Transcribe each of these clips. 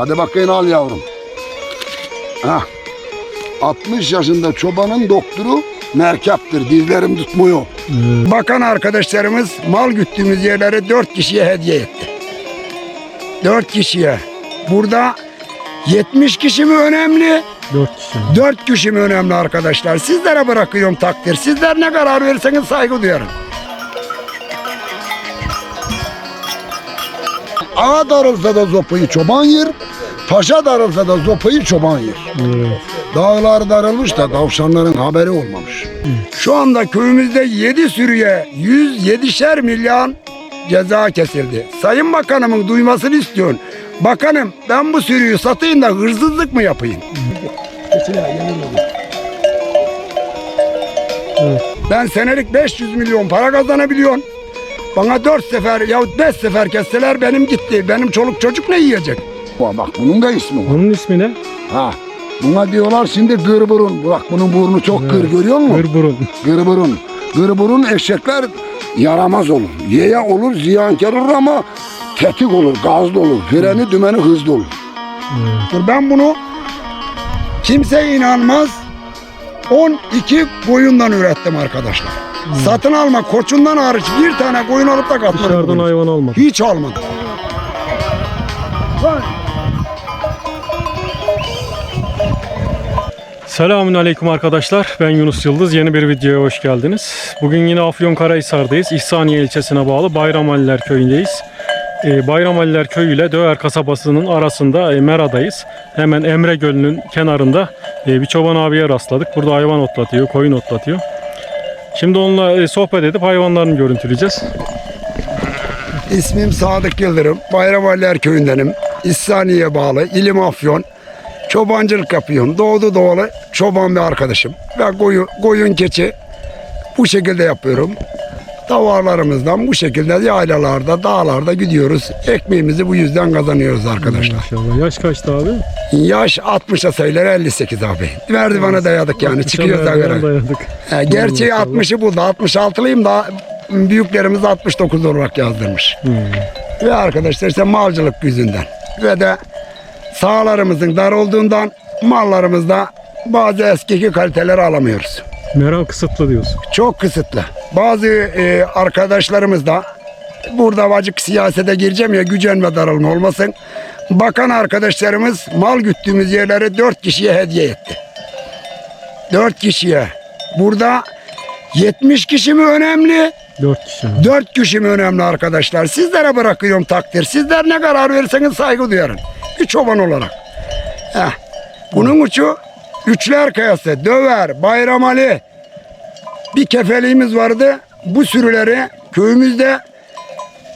Hadi bakayım al yavrum. Hah. 60 yaşında çobanın doktoru merkaptır. Dizlerim tutmuyor. Bakan arkadaşlarımız mal güttüğümüz yerlere 4 kişiye hediye etti. 4 kişiye. Burada 70 kişi mi önemli? Dört kişi. 4 kişi mi önemli arkadaşlar? Sizlere bırakıyorum takdir. Sizler ne karar verirseniz saygı duyarım. Ağa darılsa da zopayı çoban yer, paşa darılsa da zopayı çoban yer. Evet. Dağlar darılmış da tavşanların haberi olmamış. Şu anda köyümüzde 7 sürüye 107'şer milyon ceza kesildi. Sayın Bakanımın duymasını istiyorum. Bakanım ben bu sürüyü satayım da hırsızlık mı yapayım? Ben senelik 500 milyon para kazanabiliyorum. Bana 4 sefer yahut 5 sefer kesseler benim gitti. Benim çoluk çocuk ne yiyecek? Bak bunun da ismi var. Bunun ismi ne? Ha. Buna diyorlar şimdi gırburun. Bak bunun burnu çok kır görüyor musun? Hırburun. Gırburun. Gırburun eşekler yaramaz olur. Yeye olur, ziyankar olur ama tetik olur, gazlı olur. Freni, dümeni hızlı olur. Dur Ben bunu kimse inanmaz. 12 koyundan ürettim arkadaşlar. Satın alma koçundan hariç bir tane koyun alıp da katmadım. Dışarıdan hayvan almadı. Hiç almadım. Vay. Selamün aleyküm arkadaşlar. Ben Yunus Yıldız. Yeni bir videoya hoş geldiniz. Bugün yine Afyonkarahisar'dayız. İhsaniye ilçesine bağlı Bayramaliler köyündeyiz. Ee, Bayramaliler köyü ile Döver kasabasının arasında e, Mera'dayız. Hemen Emre Gölü'nün kenarında e, bir çoban abiye rastladık. Burada hayvan otlatıyor, koyun otlatıyor. Şimdi onunla e, sohbet edip hayvanlarını görüntüleyeceğiz. İsmim Sadık Yıldırım. Bayramaliler köyündenim. İhsaniye bağlı. İlim Afyon. Çobancılık yapıyorum. Doğdu doğalı çoban bir arkadaşım. Ve koyun, koyun keçi bu şekilde yapıyorum. Davarlarımızdan bu şekilde yaylalarda, dağlarda gidiyoruz. Ekmeğimizi bu yüzden kazanıyoruz arkadaşlar. Maşallah. Yaş kaçtı abi? Yaş 60'a sayılır 58 abi. Merdivana dayadık yani. Çıkıyoruz dayadık. He, gerçeği Maşallah. 60'ı buldu. 66'lıyım da büyüklerimiz 69 olarak yazdırmış. Hmm. Ve arkadaşlar ise malcılık yüzünden. Ve de sahalarımızın dar olduğundan mallarımızda bazı eskiki kaliteleri alamıyoruz. Meral kısıtlı diyorsun. Çok kısıtlı. Bazı e, arkadaşlarımız da burada vacık siyasete gireceğim ya gücenme daralma olmasın. Bakan arkadaşlarımız mal güttüğümüz yerlere dört kişiye hediye etti. Dört kişiye. Burada 70 kişi mi önemli? Dört kişi. Dört kişi mi önemli arkadaşlar? Sizlere bırakıyorum takdir. Sizler ne karar verirseniz saygı duyarım. Bir çoban olarak. Heh. Bunun uçu Üçler Kayası, Döver, Bayram Ali. Bir kefeliğimiz vardı. Bu sürüleri köyümüzde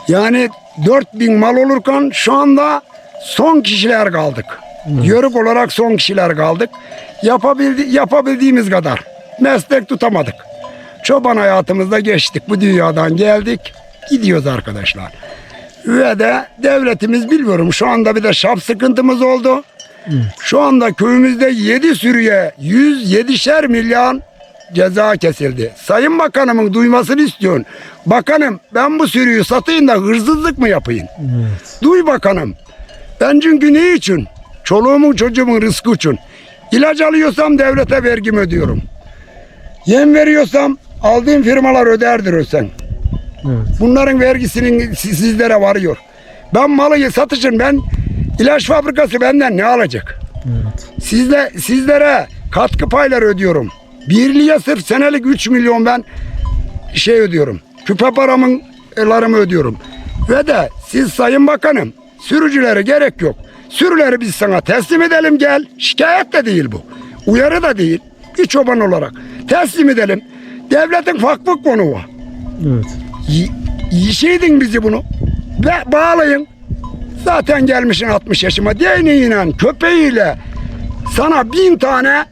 yani 4000 mal olurken şu anda son kişiler kaldık. Yörük olarak son kişiler kaldık. Yapabildi, yapabildiğimiz kadar. Meslek tutamadık. Çoban hayatımızda geçtik. Bu dünyadan geldik. Gidiyoruz arkadaşlar. Ve de devletimiz bilmiyorum. Şu anda bir de şap sıkıntımız oldu. Şu anda köyümüzde 7 sürüye 107'şer milyon ceza kesildi. Sayın Bakanımın duymasını istiyorum. Bakanım ben bu sürüyü satayım da hırsızlık mı yapayım? Evet. Duy bakanım. Ben çünkü ne için? Çoluğumun çocuğumun rızkı için. İlaç alıyorsam devlete vergimi ödüyorum. Yem veriyorsam aldığım firmalar öderdir ösen. Evet. Bunların vergisinin si- sizlere varıyor. Ben malı satışın ben ilaç fabrikası benden ne alacak? Evet. Sizle sizlere katkı payları ödüyorum. Birliğe sırf senelik 3 milyon ben şey ödüyorum. Küpe paramın larımı ödüyorum. Ve de siz sayın bakanım sürücülere gerek yok. Sürüleri biz sana teslim edelim gel. Şikayet de değil bu. Uyarı da değil. Bir çoban olarak teslim edelim. Devletin farklı konu var. Evet. Y- yişeydin bizi bunu. Ve bağlayın. Zaten gelmişsin 60 yaşıma. Değneğiyle, köpeğiyle sana bin tane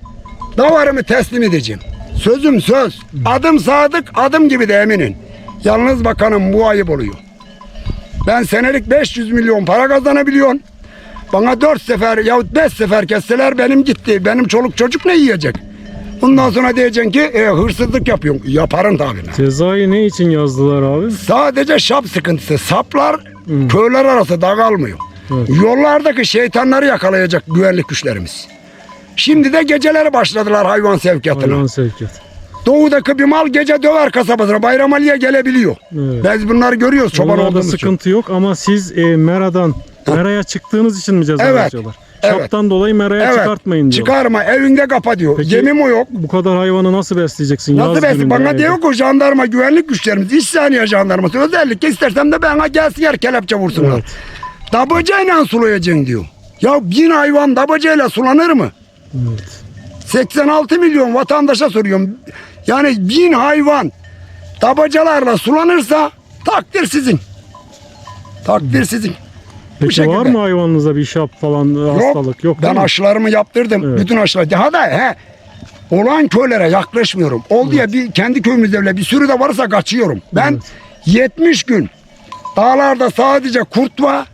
davarımı teslim edeceğim. Sözüm söz. Adım sadık, adım gibi de eminim. Yalnız bakanım bu ayıp oluyor. Ben senelik 500 milyon para kazanabiliyorum. Bana 4 sefer yahut 5 sefer kesseler benim gitti. Benim çoluk çocuk ne yiyecek? Bundan sonra diyeceksin ki e, hırsızlık yapıyorsun. Yaparım tabii. ben. Cezayı ne için yazdılar abi? Sadece şap sıkıntısı. Saplar köyler arası dağılmıyor. Evet. Yollardaki şeytanları yakalayacak güvenlik güçlerimiz. Şimdi de geceleri başladılar hayvan sevkiyatına. Hayvan sevkiyatı. Doğudaki bir mal gece döver kasabasına Bayram Ali'ye gelebiliyor. Evet. Biz bunları görüyoruz çoban Onlarda olduğumuz için. sıkıntı yok ama siz e, Mera'dan Mera'ya çıktığınız için mi ceza Evet. Evet. Dolayı Mera'ya Evet. çıkartmayın diyor. Çıkarma evinde kapa diyor. Peki, Gemi mi yok? Bu kadar hayvanı nasıl besleyeceksin? Nasıl besin? gününde Bana evde? diyor ki jandarma güvenlik güçlerimiz, iç saniye jandarması özellikle istersem de bana gelsinler kelepçe vursunlar. Evet. Dabacayla sulayacaksın diyor. Ya bin hayvan dabacayla sulanır mı? Evet. 86 milyon vatandaşa soruyorum. Yani bin hayvan tabacalarla sulanırsa takdir sizin. Takdir sizin. Peki şekilde. var mı hayvanınızda bir şap falan hastalık? Yok ben mi? aşılarımı yaptırdım. Evet. Bütün aşılar. Daha da he, olan köylere yaklaşmıyorum. Oldu ya bir kendi köyümüzde bile bir sürü de varsa kaçıyorum. Ben 70 gün dağlarda sadece kurt var.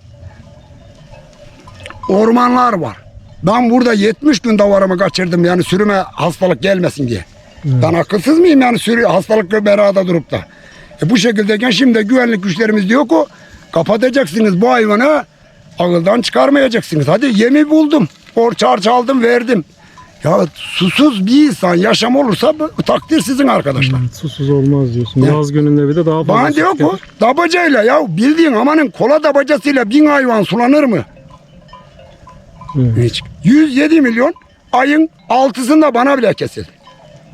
Ormanlar var. Ben burada 70 gün davarımı kaçırdım yani sürüme hastalık gelmesin diye. Ben akılsız mıyım yani sürü hastalıkla berada durup da. E bu şekildeyken şimdi güvenlik güçlerimiz diyor ki kapatacaksınız bu hayvanı ağıldan çıkarmayacaksınız. Hadi yemi buldum. Orçar çaldım verdim. Ya susuz bir insan yaşam olursa bu takdir sizin arkadaşlar. Evet, susuz olmaz diyorsun. Ne? Yaz gününde bir de daha fazla Bana diyor ki dabacayla ya bildiğin amanın kola dabacasıyla bin hayvan sulanır mı? Evet. Hiç. 107 milyon ayın altısında bana bile kesildi.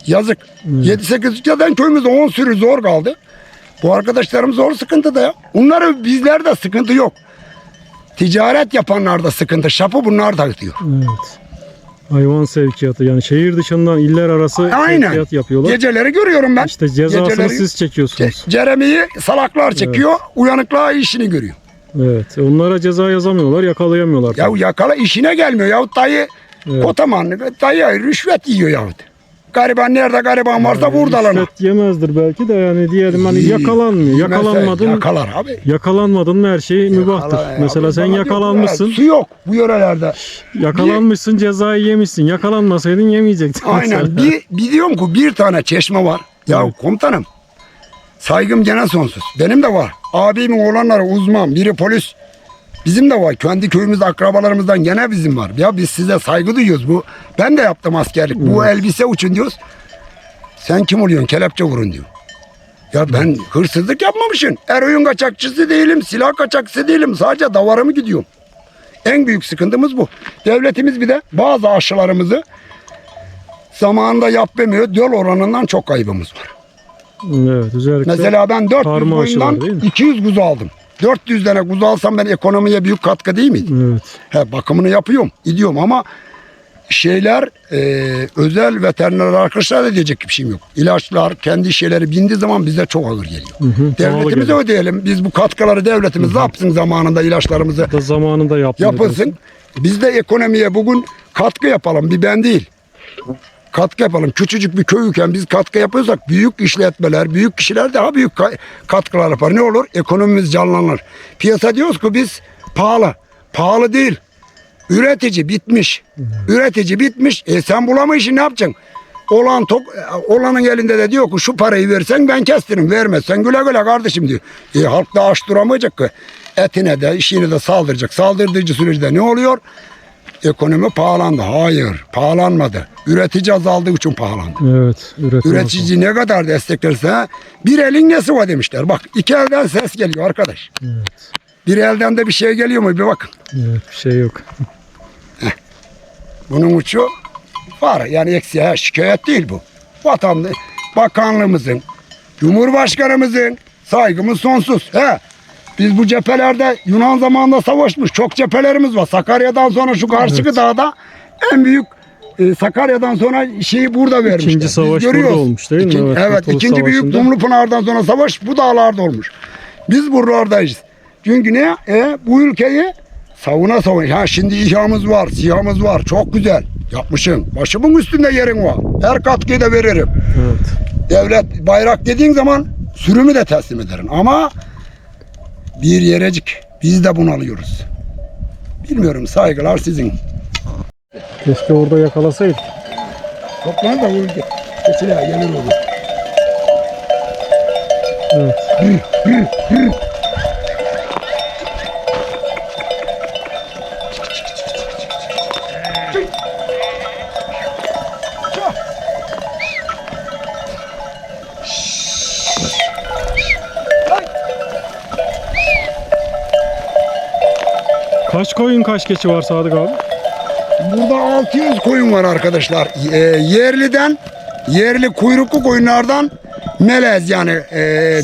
Yazık. 7-8 zaten köyümüzde 10 sürü zor kaldı. Bu arkadaşlarım zor sıkıntıda ya. Bunları bizlerde sıkıntı yok. Ticaret yapanlarda sıkıntı. Şapı bunlar da diyor. Evet. Hayvan sevkiyatı yani şehir dışından iller arası Aynen. sevkiyat yapıyorlar. Geceleri görüyorum ben. İşte cezasını Geceleri- siz çekiyorsunuz. Ce- Ceremi'yi salaklar çekiyor. Uyanıklığa işini görüyor. Evet. Onlara ceza yazamıyorlar, yakalayamıyorlar. Ya yakala işine gelmiyor. Yahut dayı Evet. kotamanlık. Dayı rüşvet yiyor yahut. Gariban nerede gariban varsa Yani vurdu alana. rüşvet yemezdir belki de yani diyelim hani yakalanmıyor. Yakalanmadın. Yakalar abi. Yakalanmadın mı her şey mübahtır. Yakala- Mesela abi sen yakalanmışsın. "Ya Su yok bu yörelerde. Yakalanmışsın cezayı yemişsin. Yakalanmasaydın yemeyecektin. Aynen. mesela. bir, biliyorum ki bir tane çeşme var. Ya komutanım. Saygım gene sonsuz. Benim de var. Abimin oğlanları uzman. Biri polis. Bizim de var. Kendi köyümüzde akrabalarımızdan gene bizim var. Ya biz size saygı duyuyoruz. Bu ben de yaptım askerlik. Bu elbise uçun diyoruz. Sen kim oluyorsun? Kelepçe vurun diyor. Ya ben hırsızlık yapmamışım. Eroin kaçakçısı değilim. Silah kaçakçısı değilim. Sadece davarımı gidiyorum. En büyük sıkıntımız bu. Devletimiz bir de bazı aşılarımızı zamanında yapmıyor. Döl oranından çok kaybımız var. Evet özellikle Mesela ben 400 karma aşılar boyundan değil mi? 200 kuzu aldım. 400 tane kuzu alsam ben ekonomiye büyük katkı değil miydi? Evet. He, bakımını yapıyorum, gidiyorum ama şeyler e, özel veteriner arkadaşlar da diyecek bir şeyim yok. İlaçlar, kendi şeyleri bindiği zaman bize çok ağır geliyor. hı, Devletimize geliyor. ödeyelim. Biz bu katkıları devletimiz ne yapsın zamanında ilaçlarımızı Da zamanında yaptın. yapılsın. Biz de ekonomiye bugün katkı yapalım. Bir ben değil. Katkı yapalım. Küçücük bir köyüken biz katkı yapıyorsak büyük işletmeler, büyük kişiler daha büyük ka- katkılar yapar. Ne olur? Ekonomimiz canlanır. Piyasa diyoruz ki biz pahalı. Pahalı değil. Üretici bitmiş. Üretici bitmiş. E sen bulamayışın ne yapacaksın? Olan tok, olanın elinde de diyor ki şu parayı versen ben kestiririm. Vermezsen güle güle kardeşim diyor. E halk da aç duramayacak ki. Etine de işine de saldıracak. Saldırdıcı sürece ne oluyor? Ekonomi pahalandı. Hayır pahalanmadı. Üretici azaldığı için pahalandı. Evet. Üretim Üretici ne kadar desteklerse bir elin nesi var demişler. Bak iki elden ses geliyor arkadaş. Evet. Bir elden de bir şey geliyor mu bir bakın. Evet. Bir şey yok. Bunun uçu var. Yani eksiğe şikayet değil bu. Vatandaş, bakanlığımızın, Cumhurbaşkanımızın saygımız sonsuz. He. Biz bu cephelerde Yunan zamanında savaşmış. Çok cephelerimiz var. Sakarya'dan sonra şu karşıki Evet. dağda en büyük e, Sakarya'dan sonra şeyi burada vermişler. İkinci Biz savaş görüyoruz. burada olmuş değil mi? İkin- Evet, evet. İkinci büyük. Dumlupınar'dan sonra savaş bu dağlarda olmuş. Biz buralardayız. Çünkü ne? E, bu ülkeyi savuna savun. Ha şimdi İHA'mız var, SİHA'mız var. Çok güzel. Yapmışsın. Başımın üstünde yerin var. Her katkıyı da veririm. Evet. Devlet bayrak dediğin zaman sürümü de teslim ederim. Ama bir yerecik. Biz de bunalıyoruz. Bilmiyorum saygılar sizin. Keşke orada yakalasaydık. Toplan da vurdu. Keçiler gelir olur. Evet. Koyun kaç keçi var Sadık abi? Burada 600 koyun var arkadaşlar. Ee, yerliden, yerli kuyruklu koyunlardan melez yani e,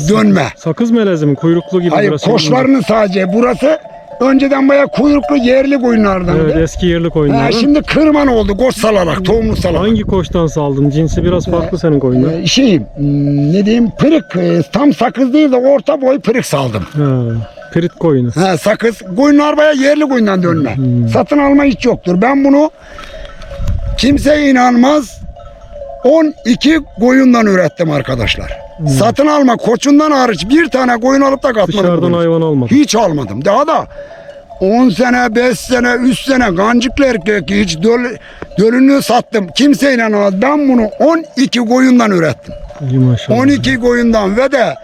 dönme. Sakız melezi mi? Kuyruklu gibi Hayır burası. koçlarının sadece burası önceden bayağı kuyruklu yerli koyunlardan. Evet eski yerli koyunlar. Ha, şimdi kırman oldu koç salarak, tohumlu salarak. Hangi koçtan saldın? Cinsi biraz farklı senin koyunlar. Ee, şey hmm, ne diyeyim pırık e, tam sakız değil de orta boy pırık saldım. Ha, pirit koyunu. Ha, sakız koyunlar bayağı yerli koyundan dönme. Satın alma hiç yoktur. Ben bunu kimse inanmaz 12 koyundan ürettim arkadaşlar. Satın alma koçundan hariç bir tane koyun alıp da katmadım. Dışarıdan hayvan almadın. Hiç almadım. Daha da 10 sene, 5 sene, 3 sene gancıklı erkek hiç döl, dölünü sattım. Kimse inanamaz. Ben bunu 12 koyundan ürettim. İyi maşallah. 12 koyundan ve de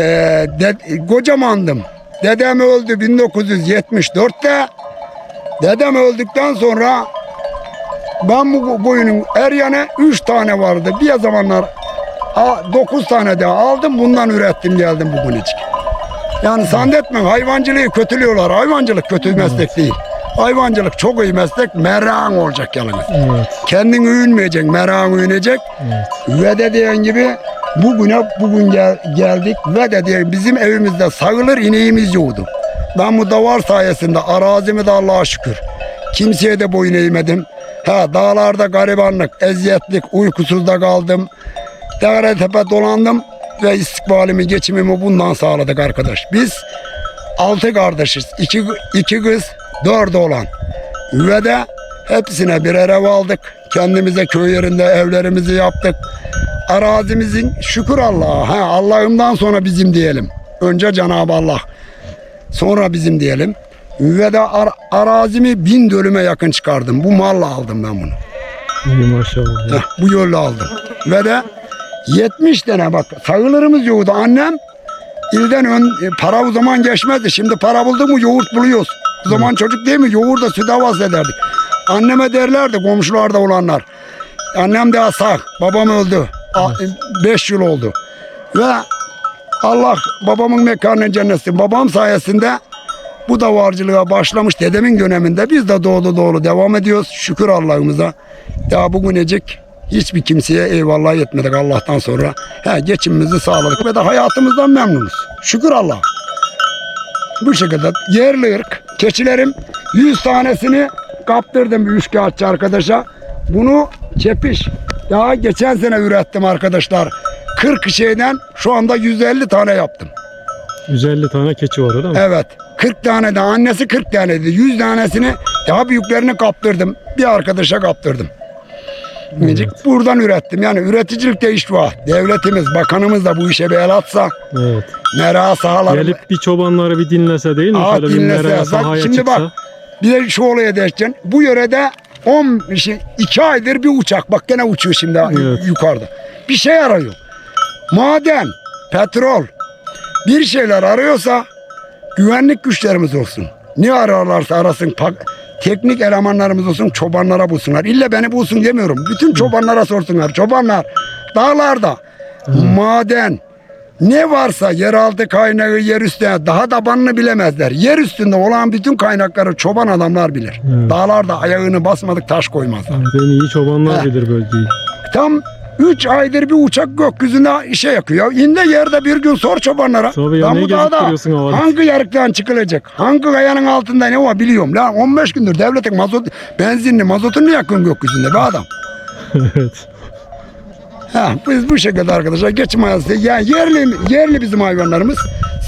e, de, kocamandım. Dedem öldü 1974'te. Dedem öldükten sonra ben bu koyunun her yanı 3 tane vardı. Bir zamanlar 9 tane daha aldım bundan ürettim geldim bugün için. Yani zannetmeyin hayvancılığı kötülüyorlar. Hayvancılık kötü meslek değil. Hayvancılık çok iyi meslek. Merakın olacak yalnız. Evet. Kendin övünmeyecek, merakın övünecek. Evet. Ve de diyen gibi bugüne bugün gel- geldik ve de diyen bizim evimizde sağılır ineğimiz yoktu. Ben bu davar sayesinde arazimi de Allah'a şükür. Kimseye de boyun eğmedim. Ha dağlarda garibanlık, eziyetlik, uykusuzda kaldım. Dağlara tepe dolandım ve istikbalimi, geçimimi bundan sağladık arkadaş. Biz altı kardeşiz. İki, iki kız, dört oğlan. Ve de hepsine birer ev aldık. Kendimize köy yerinde evlerimizi yaptık. Arazimizin şükür Allah'a. Ha, Allah'ımdan sonra bizim diyelim. Önce Cenab-ı Allah. Sonra bizim diyelim. Ve de ar- arazimi bin dönüme yakın çıkardım. Bu malla aldım ben bunu. İyi maşallah. Heh, bu yolla aldım. Ve de 70 tane bak sayılarımız yoktu. Annem ilden ön e, para o zaman geçmezdi. Şimdi para bulduk mu yoğurt buluyoruz. O zaman çocuk değil mi yoğurda süt havas ederdik. Anneme derlerdi komşularda olanlar. Annem daha sağ. Babam öldü. 5 yıl oldu. Ve Allah babamın mekanını cennetsin. Babam sayesinde bu davarcılığa başlamış dedemin döneminde biz de doğdu doğru devam ediyoruz. Şükür Allah'ımıza. Ya bugünecik hiçbir kimseye eyvallah etmedik Allah'tan sonra. He, geçimimizi sağladık ve de hayatımızdan memnunuz. Şükür Allah. Bu şekilde yerli ırk keçilerim 100 tanesini kaptırdım bir üçkağıtçı arkadaşa. Bunu çepiş. Daha geçen sene ürettim arkadaşlar. 40 şeyden şu anda 150 tane yaptım. 150 tane keçi var öyle mi? Evet. 40 tane de annesi 40 taneydi. 100 tanesini daha büyüklerini kaptırdım. Bir arkadaşa kaptırdım. Minicik buradan ürettim. Yani üreticilikte iş var. Devletimiz, bakanımız da bu işe bir el atsa, Evet. mera sahaları. Gelip bir çobanları bir dinlese değil mi? Aa, Şöyle bir dinlese. meraya Bak, şimdi çıksa. bak. Bir de şu olaya derken bu yörede 10 şey, 2 aydır bir uçak bak gene uçuyor şimdi Evet. yukarıda. Bir şey arıyor. Maden, petrol bir şeyler arıyorsa güvenlik güçlerimiz olsun. Ne ararlarsa arasın teknik elemanlarımız olsun çobanlara bulsunlar. İlla beni bulsun demiyorum. Bütün çobanlara sorsunlar. Çobanlar dağlarda maden ne varsa yeraltı kaynağı yer üstüne daha tabanını bilemezler. Yer üstünde olan bütün kaynakları çoban adamlar bilir. Evet. Dağlarda ayağını basmadık taş koymazlar. Evet, en iyi çobanlar Heh. bilir bölgeyi. Tam 3 aydır bir uçak gökyüzünde işe yakıyor. İnde yerde bir gün sor çobanlara. Tabii ya, bu dağda hangi yarıktan çıkılacak? Hangi kayanın altında ne var biliyorum. Lan 15 gündür devletin mazot, benzinli mazotunu yakın gökyüzünde be adam. evet. Ha, biz bu şekilde arkadaşlar geçim hayatı. Yani yerli, yerli bizim hayvanlarımız.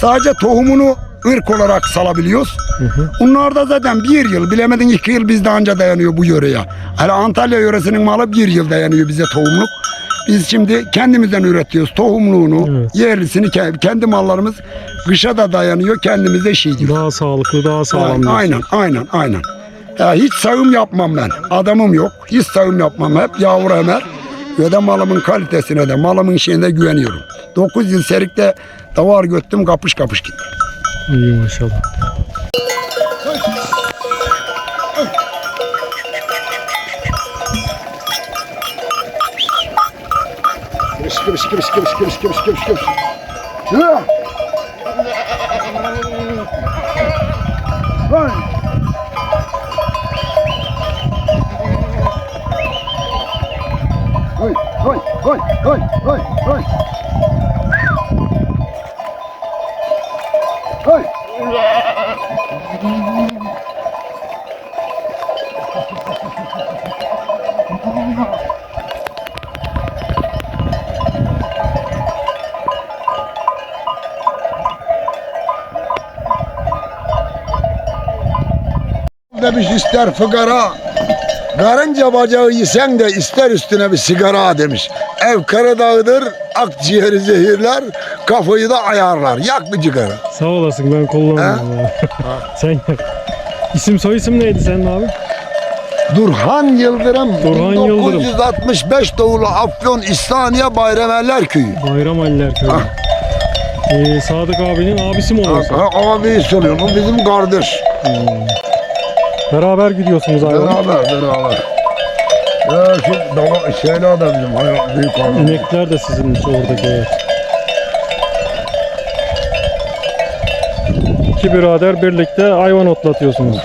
Sadece tohumunu ırk olarak salabiliyoruz. Hı hı. Bunlar da zaten bir yıl bilemedin iki yıl bizde anca dayanıyor bu yöreye. Hani Antalya yöresinin malı bir yıl dayanıyor bize tohumluk. Biz şimdi kendimizden üretiyoruz tohumluğunu, Evet. yerlisini ke- kendi mallarımız kışa da dayanıyor kendimize şey diyor. Daha sağlıklı, daha sağlam. Aynen, aynen, aynen. Ya hiç sağım yapmam ben. Adamım yok. Hiç sağım yapmam. Hep yavru emer. Ve de malımın kalitesine de, malımın şeyine güveniyorum. 9 yıl serikte davar göttüm kapış kapış gitti. İyi maşallah. Şıkır şıkır şıkır şıkır şıkır şıkır şıkır. Hı. Demiş ister fıkara, Karınca bacağı yesen de ister üstüne bir sigara demiş. Ev Karadağ'dır, akciğeri zehirler, kafayı da ayarlar. Yak bir sigara. Sağ olasın ben kullanmıyorum. Sen yak. İsim soy isim neydi senin abi? Durhan Yıldırım, Durhan Yıldırım. 1965 doğulu Afyon İhsaniye Bayrameller Köyü. Bayram Aliler Köyü. Ee, Sadık abinin abisi mi oluyorsun? Ha, abi söylüyor, bu bizim kardeş. Beraber gidiyorsunuz abi. Beraber, beraber. Ya şu dava, şeyler de bizim hayat büyük hayvan. İnekler de sizinmiş oradaki evet. İki birader birlikte hayvan otlatıyorsunuz.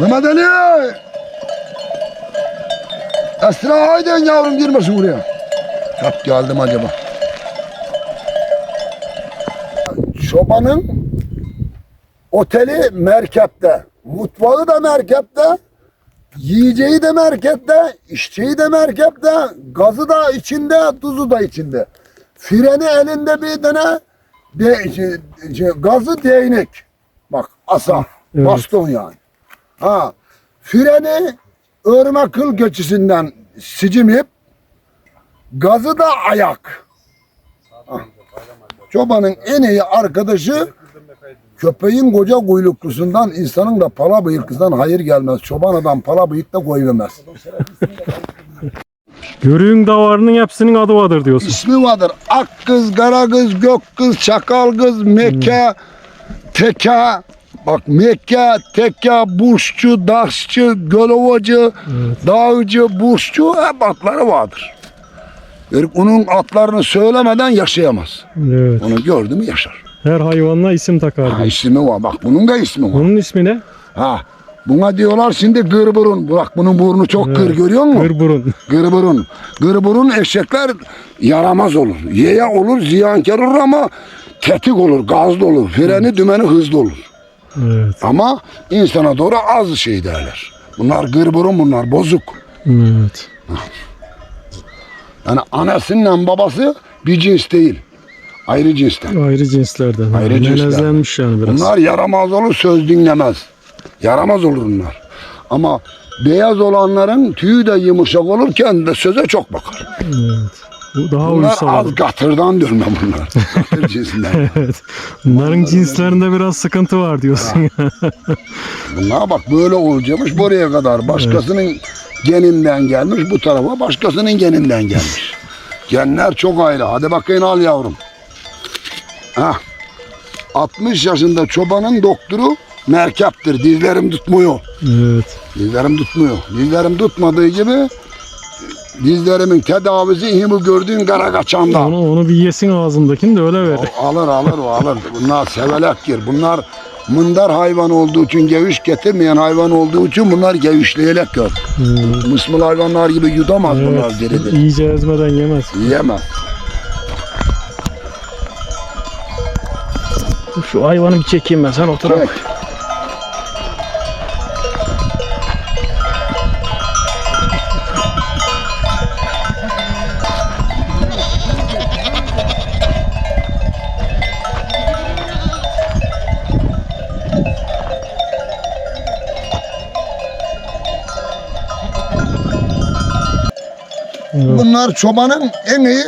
Mehmet Ali! Esra hayden yavrum girmesin buraya. Hep geldim acaba. Çobanın oteli merkepte. Mutfağı da merkepte. Yiyeceği de merkepte. içeceği de merkepte. Gazı da içinde, tuzu da içinde. Freni elinde bir tane de, şey, şey, gazı değnek. Bak asa. Evet. Baston yani. Ha, freni örme kıl göçüsünden sicim ip, gazı da ayak. Ha. Çobanın en iyi arkadaşı köpeğin koca kuyruklusundan insanın da pala bıyıklısından hayır gelmez. Çoban adam pala bıyık da koyvermez. Görüğün davarının hepsinin adı vardır diyorsun. İsmi vardır. Ak kız, kara kız, gök kız, çakal kız, Mekke, teka. Bak Mekke, teka, burççu, daşçı, gölovacı, dağcı, burççu hep atları vardır. Herif onun atlarını söylemeden yaşayamaz. Evet. Onu gördü mü yaşar. Her hayvanla isim takar. Ha, ismi var. Bak bunun da ismi var. Onun ismi ne? Ha. Buna diyorlar şimdi gırburun. Bak bunun burnu çok kır görüyor musun? Kırburun. Gırburun. Gırburun eşekler yaramaz olur. Yeye olur, ziyankar olur ama tetik olur, gazlı olur. Freni, dümeni hızlı olur. Evet. Ama insana doğru az şey derler. Bunlar gırburun bunlar, bozuk. Evet. Yani anasıyla babası bir cins değil. Ayrı cinsten. Ayrı cinslerden. Ayrı Ha, cinslerden. Melezlenmiş yani biraz. Bunlar yaramaz olur, söz dinlemez. Yaramaz olur bunlar. Ama beyaz olanların tüyü de yumuşak olurken de söze çok bakar. Evet. Daha Bunlar uysal. az gatırdan dönme bunlar. Gatır cinsinden. Evet. Bunların cinslerinde biraz sıkıntı var diyorsun. Bunlar bak böyle olacakmış buraya kadar. Başkasının geninden gelmiş bu tarafa başkasının geninden gelmiş. Genler çok ayrı. Hadi bakayım al yavrum. Hah. 60 yaşında çobanın doktoru merkaptır. Dizlerim tutmuyor. evet. Dizlerim tutmuyor. Dizlerim tutmadığı gibi dizlerimin tedavisi ihimi gördüğün kara kaçanda. Onu, onu bir yesin ağzındakini de öyle ver. O alır alır o alır. Bunlar sevelektir. Bunlar mındar hayvan olduğu için geviş getirmeyen hayvan olduğu için bunlar gevişleyerek gör. Hmm. Mısmıl hayvanlar gibi yudamaz bunlar Evet. diridir. İyice ezmeden yemez. Yiyemez. Şu hayvanı bir çekeyim ben sen otur. Çek. Evet. Bunlar çobanın en iyi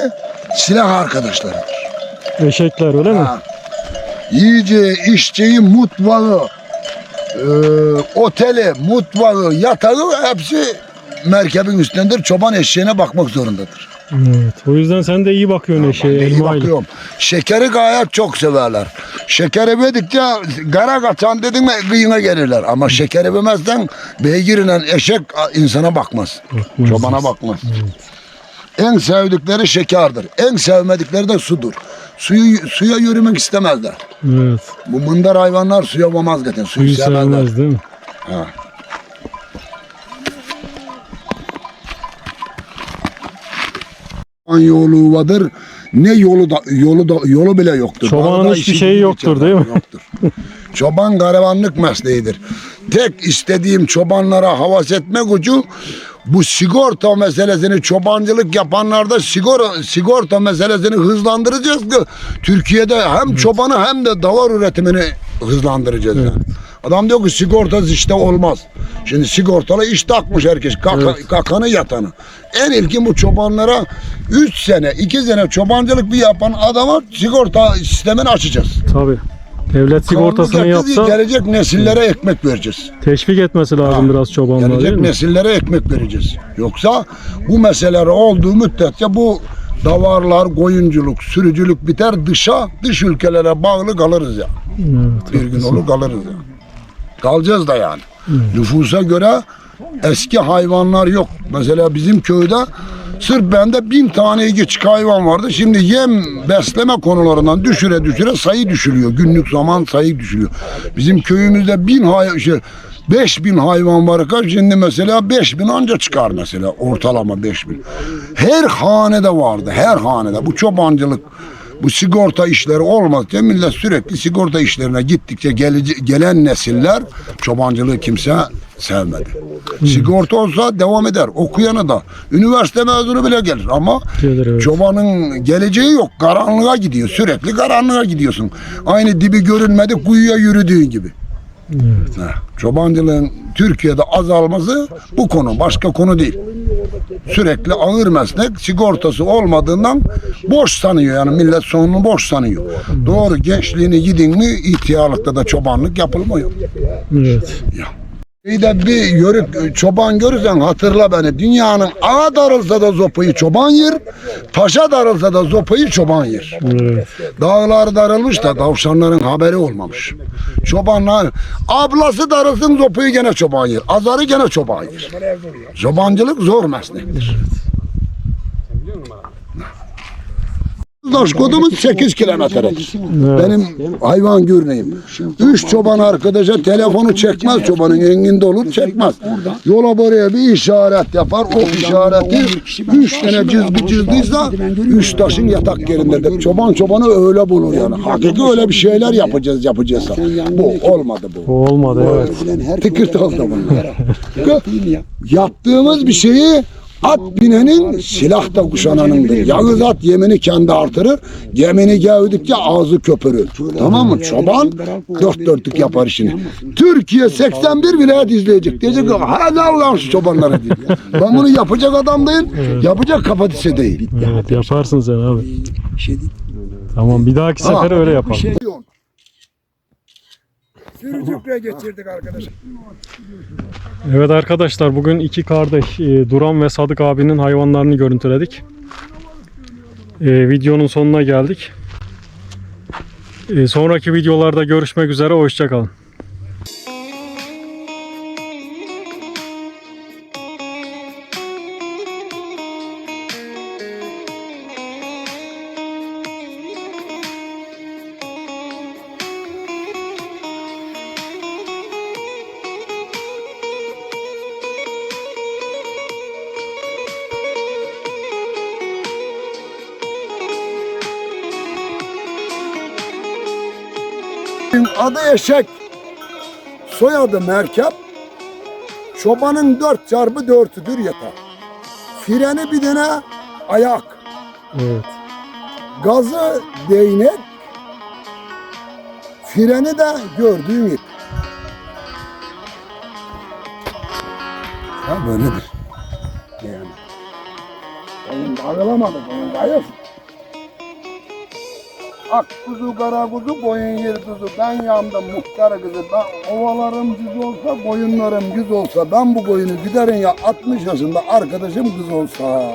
silah arkadaşlarıdır. Eşekler öyle mi? Ha. Yiyeceği, içeceği, mutfağı, e, oteli, mutfağı, yatağı hepsi merkebin üstündedir. Çoban eşeğine bakmak zorundadır. Evet. O yüzden sen de iyi bakıyorsun eşeğe. Ben iyi bakıyorum. Şekeri gayet çok severler. Şekeri verdikçe gara kaçan dedin mi kıyına gelirler. Ama şekeri vermezsen beygiriyle eşek insana bakmaz. Bakmaz. Çobana bakmaz. En sevdikleri şekerdir. En sevmedikleri de sudur. Suyu suya yürümek istemezler. Evet. Bu mındar hayvanlar suya vamaz zaten. Suyu, Suyu sevmezler. sevmez değil mi? Ha. Çoban yolu vardır. Ne yolu da yolu da yolu bile yoktur. Çobanın hiçbir işi şeyi yoktur, değil mi? Yoktur. Çoban garibanlık mesleğidir. Tek istediğim çobanlara havas etmek ucu bu sigorta meselesini çobancılık yapanlarda sigorta, sigorta meselesini hızlandıracağız ki Türkiye'de hem çobanı hem de davar üretimini hızlandıracağız. yani. Adam diyor ki sigortasız işte olmaz. Şimdi sigortalı iş takmış herkes. Kaka, Kakanı yatanı. En ilkin bu çobanlara 3 sene 2 sene çobancılık bir yapan adama sigorta sistemini açacağız. Tabii. Devlet sigortasını yapsa Gelecek nesillere ekmek vereceğiz. teşvik etmesi lazım biraz çobanlığa değil Gelecek mi? nesillere ekmek vereceğiz. Yoksa bu meseleler olduğu müddetçe bu davarlar, koyunculuk, sürücülük biter dışa, dış ülkelere bağlı kalırız ya. Evet. Bir gün olur kalırız ya. Kalacağız da yani. Nüfusa göre eski hayvanlar yok. Mesela bizim köyde sırf bende bin tane geçik hayvan vardı. Şimdi yem besleme konularından düşüre düşüre sayı düşürüyor. Günlük zaman sayı düşürüyor. Bizim köyümüzde bin hay şey, 5000 hayvan var. Kaç şimdi mesela 5000 anca çıkar mesela ortalama 5000. Her hanede vardı. Her hanede. Bu çobancılık bu sigorta işleri olmazsa millet sürekli sigorta işlerine gittikçe gelece- gelen nesiller çobancılığı kimse sevmedi. Sigorta olsa devam eder. Okuyanı da. Üniversite mezunu bile gelir ama Gelir, evet. çobanın geleceği yok. Karanlığa gidiyor. Sürekli karanlığa gidiyorsun. Aynı dibi görünmedi kuyuya yürüdüğün gibi. Ha, Çobancılığın Türkiye'de azalması bu konu. Başka konu değil. Sürekli ağır meslek sigortası olmadığından boş sanıyor yani millet sonunu boş sanıyor. Doğru gençliğini gidin mi ihtiyarlıkta da çobanlık yapılmıyor. Evet. Bir de bir yörük çoban görürsen hatırla beni. Dünyanın ağa darılsa da zopayı çoban yer, taşa darılsa da zopayı çoban yer. Evet. Dağlar darılmış da tavşanların haberi olmamış. Çobanlar ablası darılsın zopayı gene çoban yer. Azarı gene çoban yer. Çobancılık zor meslektir. Daş kodumuz 8 kilometredir. Benim hayvan gürneyim. Üç çoban arkadaşa telefonu çekmez çobanın enginde olur çekmez. Yola buraya bir işaret yapar. O işareti üç tane çizgi çizdiyse üç taşın yatak yerindedir. Çoban çobanı öyle bulur yani. Hakiki öyle bir şeyler yapacağız yapacağız. Bu olmadı bu. Olmadı evet. Tıkırt oldu bunlar. Yaptığımız bir şeyi at binenin silah da kuşananındır. Yağız at yemini kendi artırır. Yemini gevdikçe ağzı köpürür. Tamam mı? Çoban dört dörtlük yapar işini. Türkiye 81 vilayet izleyecek. Diyecek ki hadi Allah'ın şu çobanları diye. Ben bunu yapacak adam değil. Yapacak kapasite değil. Evet yaparsın sen abi. Tamam bir dahaki sefer öyle yapalım. Sürücükle geçirdik arkadaşlar. Evet arkadaşlar bugün iki kardeş e, Duran ve Sadık abinin hayvanlarını görüntüledik. E, videonun sonuna geldik. E, sonraki videolarda görüşmek üzere hoşçakalın. Adı eşek. Soyadı merkep. Çobanın dört çarpı dörtüdür yeter. Freni bir tane ayak. Evet. Gazı değnek. Freni de gördüğün ip. Ha böyledir. Yani. Oyun dağılamadı, oyun dağılır. Ak kuzu kara kuzu koyun yer tuzu. Ben yandım muhtar kızı ben ovalarım düz olsa koyunlarım yüz olsa ben bu koyunu giderim ya 60 yaşında arkadaşım kız olsa